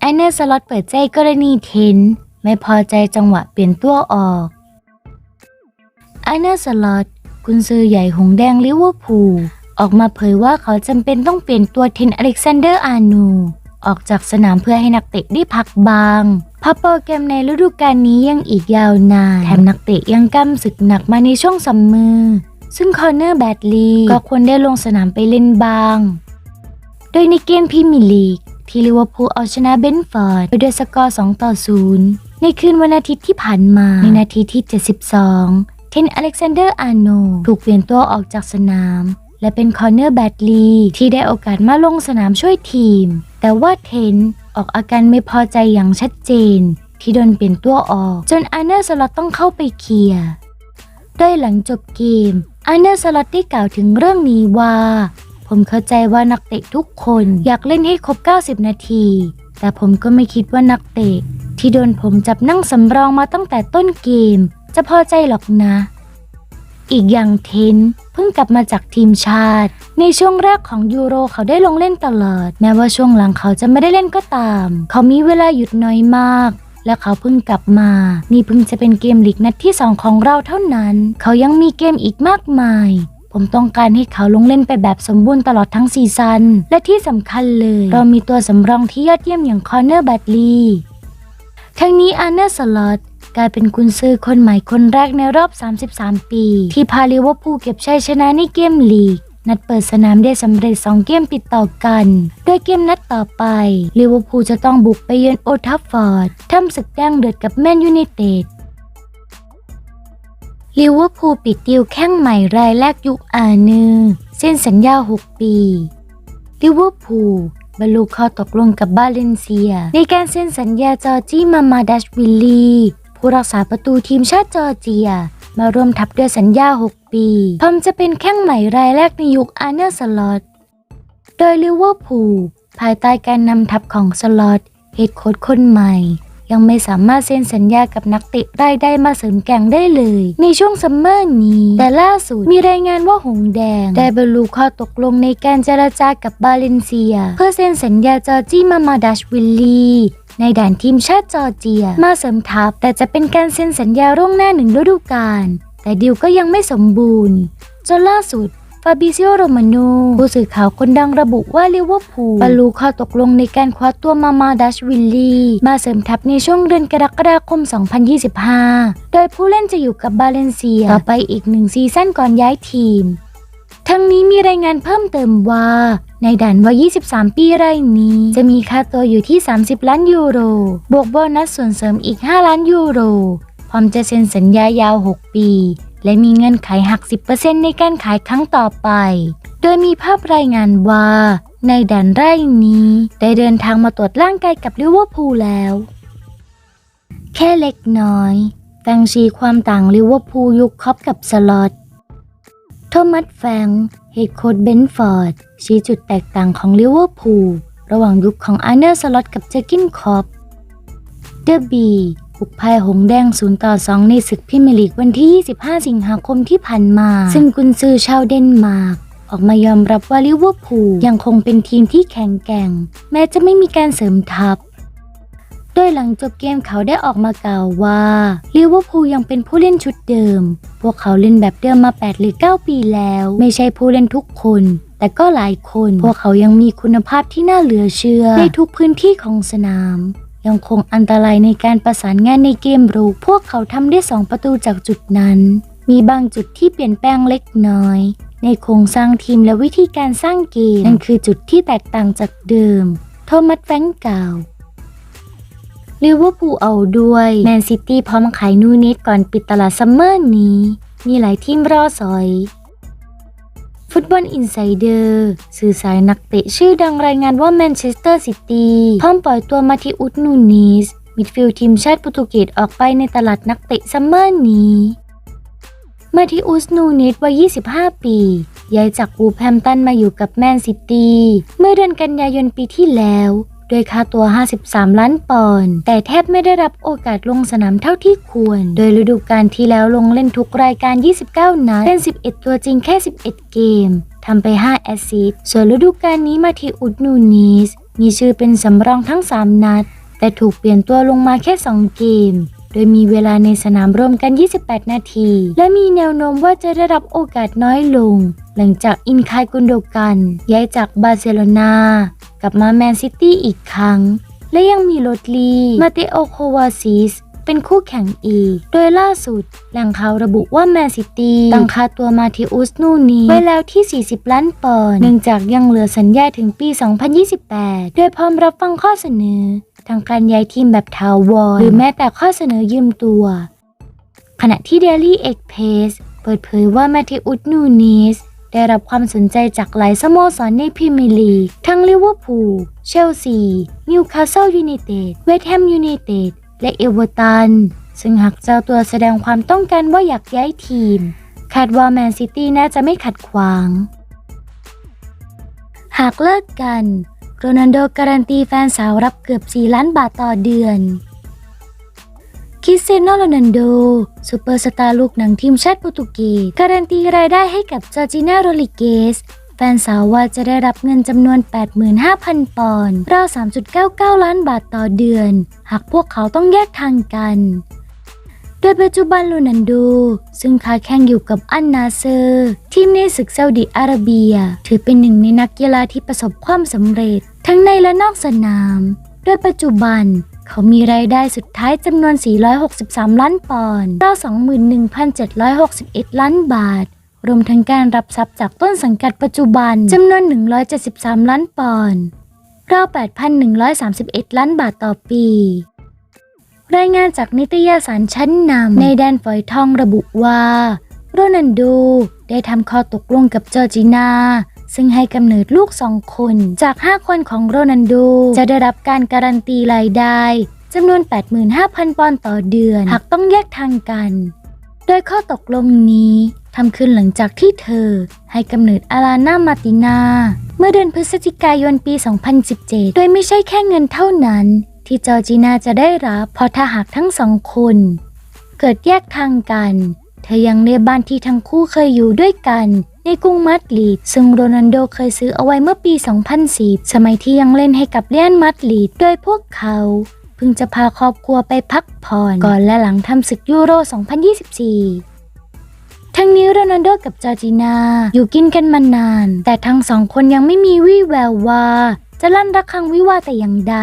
ไอนเนอร์สล็อตเปิดใจกรณีเทน ไม่พอใจจังหวะเปลี่ยนตัวออกไอนเนอร์สล็อตกุนซือใหญ่หงแดงลิเวอร์พูลออกมาเผยว่าเขาจำเป็นต้องเปลี่ยนตัวเทนอเล็กซานเดอร์อานู ออกจากสนามเพื่อให้นักเตะได้พักบางพราะโปรแกรมในฤดูกาลนี้ยังอีกยาวนาน แถมนักเตะยังกำศึกหนักมาในช่วงซัมเมอร์ซึ่งคอนเนอร์แบดลีย์ก็ควรได้ลงสนามไปเล่นบ้าง โดยในเกมพรีเมียร์ลีกที่ลิเวอร์พูลเอาชนะเบนฟอร์ดไปด้วยสกอร์ 2 ต่อ 0 ในคืนวันอาทิตย์ที่ผ่านมา ในนาทีที่ 72เทนอเล็กซานเดอร์อาร์โนถูกเปลี่ยนตัวออกจากสนาม และเป็นคอนเนอร์แบดลีที่ได้โอกาสมาลงสนามช่วยทีม แต่ว่าเทนออกอาการไม่พอใจอย่างชัดเจน ที่โดนเปลี่ยนตัวออก จนอาร์เนอร์สล็อตต้องเข้าไปเคลียร์โดยหลังจบเกมอาร์เนอร์สล็อตได้กล่าวถึงเรื่องนี้ว่า ผมเข้าใจว่านักเตะทุกคนอยากเล่นให้ครบ 90 นาที แต่ผมก็ไม่คิดว่านักเตะ ที่โดนผมจับนั่งสำรองมาตั้งแต่ต้นเกม จะพอใจหรอกนะ อีกอย่างเทนเพิ่งกลับมาจากทีมชาติ ในช่วงแรกของยูโรเขาได้ลงเล่นตลอด แม้ว่าช่วงหลังเขาจะไม่ได้เล่นก็ตาม เขามีเวลาหยุดน้อยมากและเขาเพิ่งกลับมา นี่เพิ่งจะเป็นเกมลีกนัดที่สองของเราเท่านั้น เขายังมีเกมอีกมากมาย ผมต้องการให้เขาลงเล่นไปแบบสมบูรณ์ตลอดทั้งซีซั่นและที่สำคัญเลย เรามีตัวสำรองที่ยอดเยี่ยมอย่างคอนเนอร์แบดลีย์ทั้งนี้อาร์เนอร์สล็อตกลายเป็นกุนซือคนใหม่คนแรกในรอบ 33 ปี ที่พาลิเวอร์พูลเก็บชัยชนะในเกมลีก นัดเปิดสนามได้สำเร็จ 2 เกมติดต่อกัน โดยเกมนัดต่อไปลิเวอร์พูลจะต้องบุกไปเยือนโอทัฟฟอร์ดทำศึกแดงเดือดกับแมนยูไนเต็ด ลิเวอร์พูลปิดดีลแข้งใหม่รายแรกยุคอาเนอร์เส้นสัญญา 6 ปี ลิเวอร์พูลบรรลุข้อตกลงกับบาเลนเซีย ในการเซ็นสัญญาจอร์จี้มามาดัชวิลลีผู้รักษาประตูทีมชาติจอร์เจีย มาร่วมทัพด้วยสัญญา 6 ปีพร้อมจะเป็นแข้งใหม่รายแรกในยุคอาเนอร์สลอตโดยลิเวอร์พูลภายใต้การนำทัพของสลอตเฮดโค้ชคนใหม่ ยังไม่สามารถเซ็นสัญญากับนักเตะรายได้มาเสริมแก่งได้เลย ในช่วงซัมเมอร์นี้ แต่ล่าสุดมีรายงานว่าหงแดง ได้บรรลุข้อตกลงในการเจรจากับบาเลนเซีย เพื่อเซ็นสัญญาจอร์จี้มามาดัชวิลลีในด่านทีมชาติจอร์เจีย มาเสริมทัพ แต่จะเป็นการเซ็นสัญญาล่วงหน้าหนึ่งฤดูกาลแต่ดิวก็ยังไม่สมบูรณ์จนล่าสุด ฟาบิซิโอโรมาโนผู้สื่อข่าวคนดังระบุว่าลิเวอร์พูลบรรลุข้อตกลงในการคว้าตัวมามาดัชวิลลีมาเสริมทัพในช่วงเดือนกรกฎาคม 2025 โดยผู้เล่นจะอยู่กับบาเลนเซียต่อไปอีกหนึ่งซีซั่นก่อนย้ายทีม ทั้งนี้มีรายงานเพิ่มเติมว่าในด่านวัย 23 ปีรายนี้ จะมีค่าตัวอยู่ที่ 30 ล้านยูโร บวกโบนัสส่วนเสริมอีก 5 ล้านยูโร พร้อมจะเซ็นสัญญายาว 6 ปี และมีเงื่อนไขหัก 10%ในการขายครั้งต่อไป โดยมีภาพรายงานว่า ในด่านไร่นี้ได้เดินทางมาตรวจร่างกายกับลิเวอร์พูลแล้ว แค่เล็กน้อยแฟงชีความต่างลิเวอร์พูลยุคคอปกับสล็อตโทมัสแฟงเฮดโค้ชเบนฟอร์ด ชี้จุดแตกต่างของลิเวอร์พูลระหว่างยุคของอาร์เนอร์สล็อตกับเจอร์กินคอปเดอร์บี บุกพ่ายหงแดง0ต่อ2ในศึกพรีเมียร์ลีกวันที่ 25 สิงหาคมที่ผ่านมา ซึ่งกุนซือชาวเดนมาร์กออกมายอมรับว่าลิเวอร์พูลยังคงเป็นทีมที่แข็งแกร่ง แม้จะไม่มีการเสริมทัพโดยหลังจบเกมเขาได้ออกมากล่าวว่าลิเวอร์พูลยังเป็นผู้เล่นชุดเดิม พวกเขาเล่นแบบเดิมมา 8 หรือ 9 ปีแล้ว ไม่ใช่ผู้เล่นทุกคน แต่ก็หลายคน พวกเขายังมีคุณภาพที่น่าเหลือเชื่อในทุกพื้นที่ของสนาม ยังคงอันตรายในการประสานงานในเกมรุกพวกเขาทำได้ 2 ประตูจากจุดนั้น มีบางจุดที่เปลี่ยนแปลงเล็กน้อย ในโครงสร้างทีมและวิธีการสร้างเกม นั่นคือจุดที่แตกต่างจากเดิม โทมัสแฟงก์กล่าวลิเวอร์พูลเอาด้วยแมนซิตี้พร้อมขายนูเนสก่อนปิดตลาดซัมเมอร์นี้ มีหลายทีมรอสอย ฟุตบอลอินไซเดอร์สื่อสายนักเตะชื่อดังรายงานว่าแมนเชสเตอร์ซิตี้พร้อมปล่อยตัวมาทิอุสนูนิสมิดฟิลด์ทีมชาติโปรตุเกสออกไปในตลาดนักเตะซัมเมอร์นี้มาทิอุสนูนิสวัย 25 ปีย้ายจากวูแฮมตันมาอยู่กับแมนซิตี้เมื่อเดือนกันยายนปีที่แล้ว ด้วยค่าตัว 53 ล้านปอนด์แต่แทบไม่ได้รับโอกาสลงสนามเท่าที่ควร โดยฤดูกาลที่แล้วลงเล่นทุกรายการ 29 นัดเป็น 11 ตัวจริงแค่ 11 เกมทำไป 5 แอสซิสต์ส่วนฤดูกาลนี้มาที่อุดนูนิสมีชื่อเป็นสำรองทั้ง 3 นัด แต่ถูกเปลี่ยนตัวลงมาแค่ 2 เกม โดยมีเวลาในสนามรวมกัน 28 นาที และมีแนวโน้มว่าจะได้รับโอกาสน้อยลง หลังจากอินคายกุนโดกันย้ายจากบาร์เซโลนากลับมาแมนซิตี้อีกครั้ง และยังมีโรดลีมาเตโอโควาซิสเป็นคู่แข่งอีก โดยล่าสุดแหล่งข่าวระบุว่าแมนซิตี้ตั้งค่าตัวมาทิอุสนูนีไว้แล้วที่ 40 ล้านปอนด์เนื่องจากยังเหลือสัญญาถึงปี 2028 โดยพร้อมรับฟังข้อเสนอ ทางการย้ายทีมแบบถาวรหรือแม้แต่ข้อเสนอยืมตัว ขณะที่ Daily Express เปิดเผยว่าแมทิอุสนูนีส ได้รับความสนใจจากหลายสโมสรในพรีเมียร์ลีก ทั้งลิเวอร์พูล เชลซี นิวคาสเซิลยูไนเต็ด เวสต์แฮมยูไนเต็ด และเอเวอร์ตัน ซึ่งหากเจ้าตัวแสดงความต้องการว่าอยากย้ายทีม คาดว่าแมนซิตี้น่าจะไม่ขัดขวาง หากเลิกกัน โรนัลโดการันตีแฟนสาวรับเกือบ 4 ล้านบาทต่อเดือน คริสเตียโนโรนัลโดซูเปอร์สตาร์ลูกหนังทีมชาติโปรตุเกสการันตีรายได้ให้กับจอร์จิน่าโรลิเกสแฟนสาวว่าจะได้รับเงินจำนวน 85,000 ปอนด์ราว 3.99 ล้านบาทต่อเดือน หากพวกเขาต้องแยกทางกัน โดยปัจจุบันโรนัลโด ซึ่งค้าแข่งอยู่กับอันนาเซอร์ ทีมในศึกซาอุดิอาระเบีย ถือเป็นหนึ่งในนักกีฬาที่ประสบความสำเร็จ ทั้งในและนอกสนาม โดยปัจจุบัน เขามีรายได้สุดท้ายจำนวน 463 ล้านปอนด์ราว21,761 ล้านบาท รวมทั้งการรับทรัพย์จากต้นสังกัดปัจจุบันจำนวน 173 ล้านปอนด์ราว8,131 ล้านบาทต่อปี รายงานจากนิตยสารชั้นนำในแดนฝอยทองระบุว่า โรนัลโดได้ทำข้อตกลงกับจอร์จินา ซึ่งให้กำเนิดลูกสองคนจาก 5 คนของโรนัลโด จะได้รับการการันตีรายได้จำนวน 85,000 ปอนด์ต่อเดือน หากต้องแยกทางกัน โดยข้อตกลงนี้ทำขึ้นหลังจากที่เธอ ให้กำเนิดอารานามาตินา เมื่อเดือนพฤศจิกายนปี 2017 โดยไม่ใช่แค่เงินเท่านั้น ที่จอร์จินาจะได้รับเพราะถ้าหากทั้งสองคน เกิดแยกทางกัน เธอยังได้บ้านที่ทั้งคู่เคยอยู่ด้วยกัน ในกรุงมาดริดซึ่งโรนัลโดเคยซื้อเอาไว้เมื่อปี 2010 สมัยที่ยังเล่นให้กับเรียนมาดริดโดยพวกเขาเพิ่งจะพาครอบครัวไปพักผ่อนก่อนและหลังทำศึกยูโร 2024ทั้งนี้โรนัลโดกับจอร์จินาอยู่กินกันมานาน แต่ทั้งสองคนยังไม่มีวี่แววว่า จะลั่นระฆังวิวาแต่อย่างใด